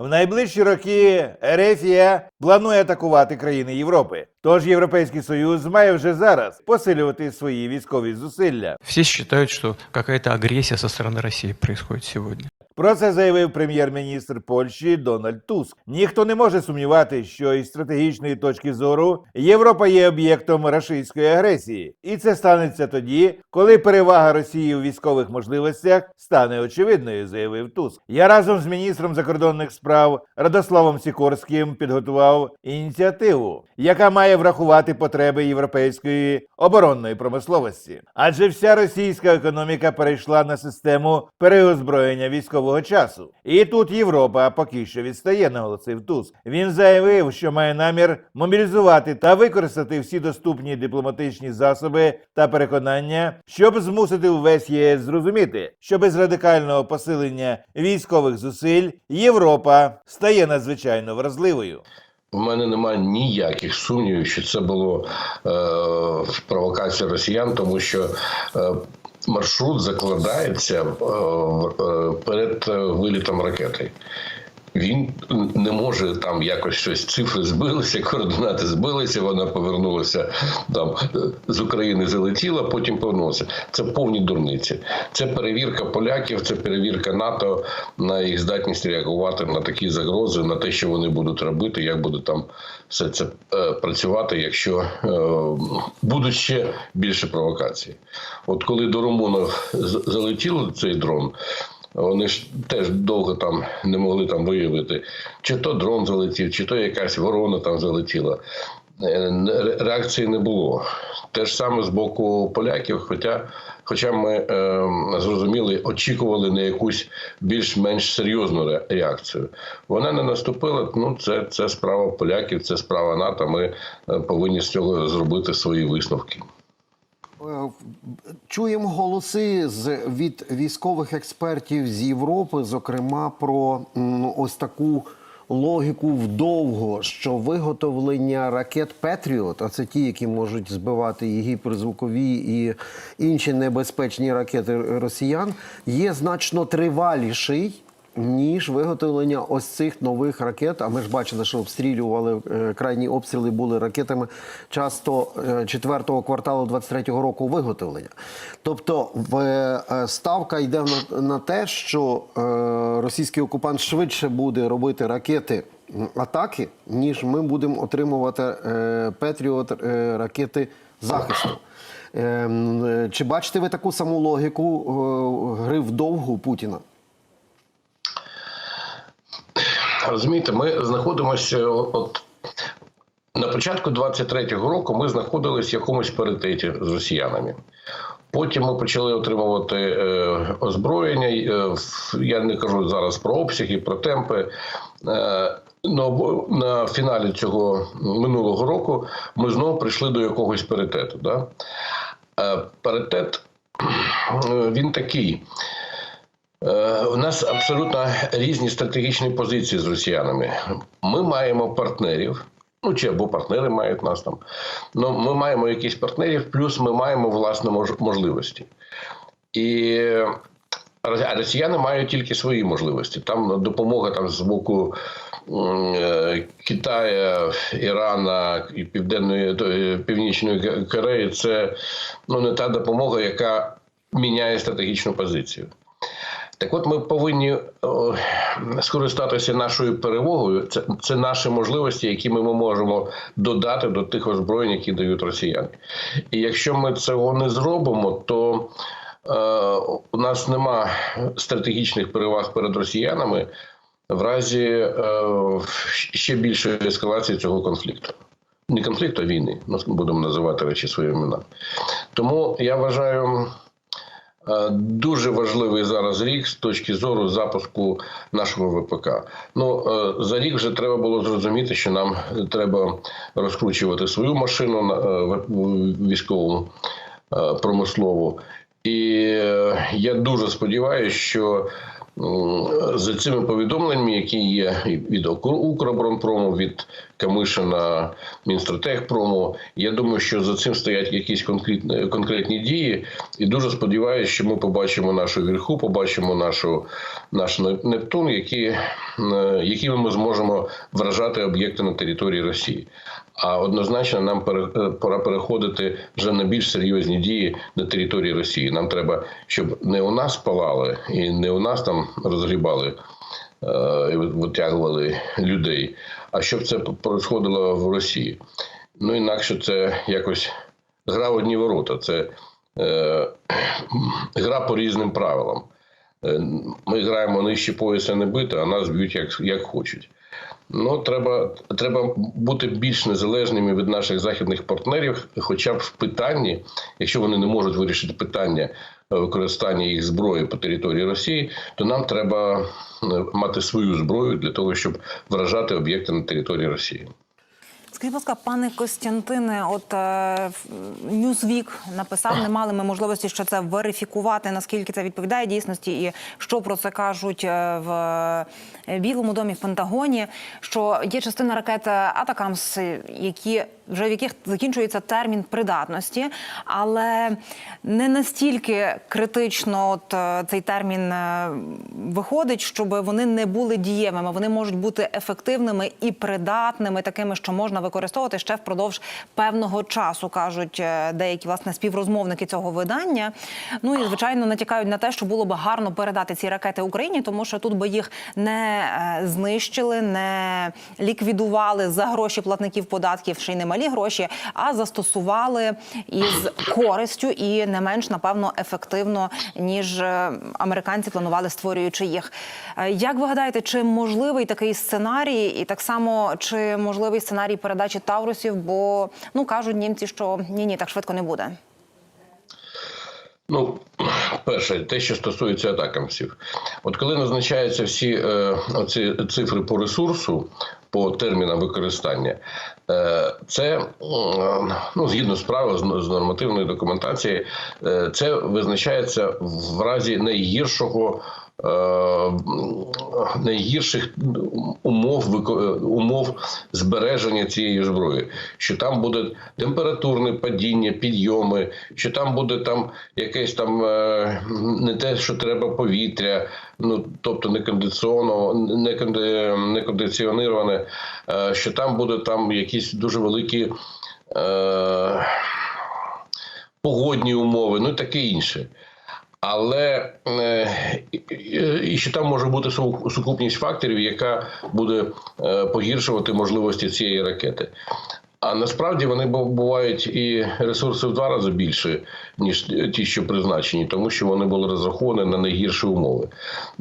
В найближчі роки Ерефія планує атакувати країни Європи. Тож Європейський Союз має вже зараз посилювати свої військові зусилля. Всі вважають, що якась агресія со сторони Росії происходит сегодня. Про це заявив прем'єр-міністр Польщі Дональд Туск. Ніхто не може сумнівати, що із стратегічної точки зору Європа є об'єктом рашистської агресії, і це станеться тоді, коли перевага Росії у військових можливостях стане очевидною, заявив Туск. Я разом з міністром закордонних справ Радославом Сікорським підготував ініціативу, яка має врахувати потреби європейської оборонної промисловості. Адже вся російська економіка перейшла на систему переозброєння військового часу. І тут Європа поки що відстає, наголосив Туск. Він заявив, що має намір мобілізувати та використати всі доступні дипломатичні засоби та переконання, щоб змусити увесь ЄС зрозуміти, що без радикального посилення військових зусиль Європа стає надзвичайно вразливою. У мене немає ніяких сумнівів, що це було е, провокація росіян, тому що е, маршрут закладається е, е, перед е, вилітом ракети. Він не може там якось щось цифри збилися, координати збилися. Вона повернулася там з України, залетіла, потім повернулася. Це повні дурниці. Це перевірка поляків, це перевірка НАТО на їх здатність реагувати на такі загрози, на те, що вони будуть робити, як буде там все це е, працювати, якщо е, будуть ще більше провокацій. От коли до румунів з- залетів цей дрон. Вони ж теж довго там не могли там виявити, чи то дрон залетів, чи то якась ворона там залетіла. Е, Реакції не було. Те ж саме з боку поляків, хоча, хоча ми е, зрозуміли, очікували на якусь більш-менш серйозну реакцію. Вона не наступила. Ну, це, це справа поляків, це справа НАТО. Ми е, повинні з цього зробити свої висновки. Чуємо голоси з від військових експертів з Європи, зокрема про ось таку логіку вдовго, що виготовлення ракет Петріот, а це ті, які можуть збивати і гіперзвукові і інші небезпечні ракети росіян, є значно триваліший ніж виготовлення ось цих нових ракет. А ми ж бачили, що обстрілювали е, крайні обстріли були ракетами часто е, четвертого кварталу 23-го року виготовлення. Тобто в, е, ставка йде на, те, що російський окупант швидше буде робити ракети атаки, ніж ми будемо отримувати Петріот ракети захисту. Е, е, Чи бачите ви таку саму логіку е, гри вдовгу Путіна? Розумієте, ми знаходимося от. На початку 23-го року ми знаходились в якомусь паритеті з росіянами. Потім ми почали отримувати е, озброєння. Е, я не кажу зараз про обсяги, про темпи. Е, но на фіналі цього минулого року ми знову прийшли до якогось паритету. Да? Е, паритет е, він такий. Е, У нас абсолютно різні стратегічні позиції з росіянами. Ми маємо партнерів, ну чи або партнери мають нас там. Ну, ми маємо якісь партнерів, плюс ми маємо власні можливості. І а росіяни мають тільки свої можливості. Там допомога там з боку е, Китаю, Ірана і Південної е, Північної Кореї це ну, не та допомога, яка міняє стратегічну позицію. Так от ми повинні о, скористатися нашою перевагою. Це, це наші можливості, які ми можемо додати до тих озброєнь, які дають росіяни. І якщо ми цього не зробимо, то е, у нас нема стратегічних переваг перед росіянами в разі е, ще більшої ескалації цього конфлікту. Не конфлікту, а війни. Ну, будемо називати речі своїми іменами. Тому я вважаю. Е, Дуже важливий зараз рік з точки зору запуску нашого ВПК. Ну е, за рік вже треба було зрозуміти, що нам треба розкручувати свою машину е, військову промислову. І я дуже сподіваюся, що за цими повідомленнями, які є від Укр- Укроборонпрому, від Камишина, Мінстратегпрому, я думаю, що за цим стоять якісь конкретні, конкретні дії, і дуже сподіваюся, що ми побачимо нашу вірху, побачимо нашу наш Нептун, які, е, якими ми зможемо вражати об'єкти на території Росії. А однозначно нам е, пора переходити вже на більш серйозні дії на території Росії. Нам треба, щоб не у нас палали і не у нас там розгрібали е, і витягували людей, а щоб це происходило в Росії. Ну інакше це якось гра в одні ворота. Це е, гра по різним правилам. Е, Ми граємо нижче пояса не бити, а нас б'ють як, як хочуть. Ну, треба, треба бути більш незалежними від наших західних партнерів, хоча б в питанні, якщо вони не можуть вирішити питання е, використання їх зброї по території Росії, то нам треба е, мати свою зброю для того, щоб вражати об'єкти на території Росії. Скажіть, будь ласка, пане Костянтине, от е, Ньюзвік написав, не мали ми можливості ще це верифікувати, наскільки це відповідає дійсності, і що про це кажуть е, в е, Білому домі в Пентагоні. Що є частина ракет Атакамс, які вже в яких закінчується термін придатності, але не настільки критично от е, цей термін е, виходить, щоб вони не були дієвими. Вони можуть бути ефективними і придатними, такими, що можна використовувати ще впродовж певного часу, кажуть е, деякі власне співрозмовники цього видання. Ну і звичайно натякають на те, що було б гарно передати ці ракети Україні, тому що тут би їх не знищили, не ліквідували за гроші платників податків, ще й не малі гроші, а застосували із користю і не менш напевно ефективно ніж е, американці планували, створюючи їх. Е, Як ви гадаєте, чи можливий такий сценарій, і так само чи можливий сценарій передачі Таврусів? Бо ну кажуть німці, що ні, ні, так швидко не буде. Ну, перше, те, що стосується атакамсів. От коли назначаються всі е, ці цифри по ресурсу, по термінам використання, е, це ну, згідно з правил, з нормативної документації, е, це визначається в разі найгіршого. Е, Найгірших умов умов збереження цієї зброї, що там буде температурне падіння, підйоми, що там буде там якесь там е, не те, що треба повітря, ну тобто не кондиціоноване, не, конди- не кондиціоніроване, е, що там буде там якісь дуже великі е, погодні умови, ну і таке інше. Але е, і- що там може бути сукупність факторів, яка буде е, погіршувати можливості цієї ракети. А насправді вони бу- бувають і ресурси в два рази більше, ніж ті, що призначені, тому що вони були розраховані на найгірші умови.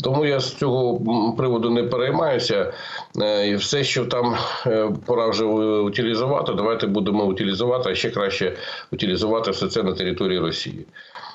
Тому я з цього приводу не переймаюся. Е, І все, що там пора вже утилізувати, давайте будемо утилізувати, а ще краще утилізувати все це на території Росії.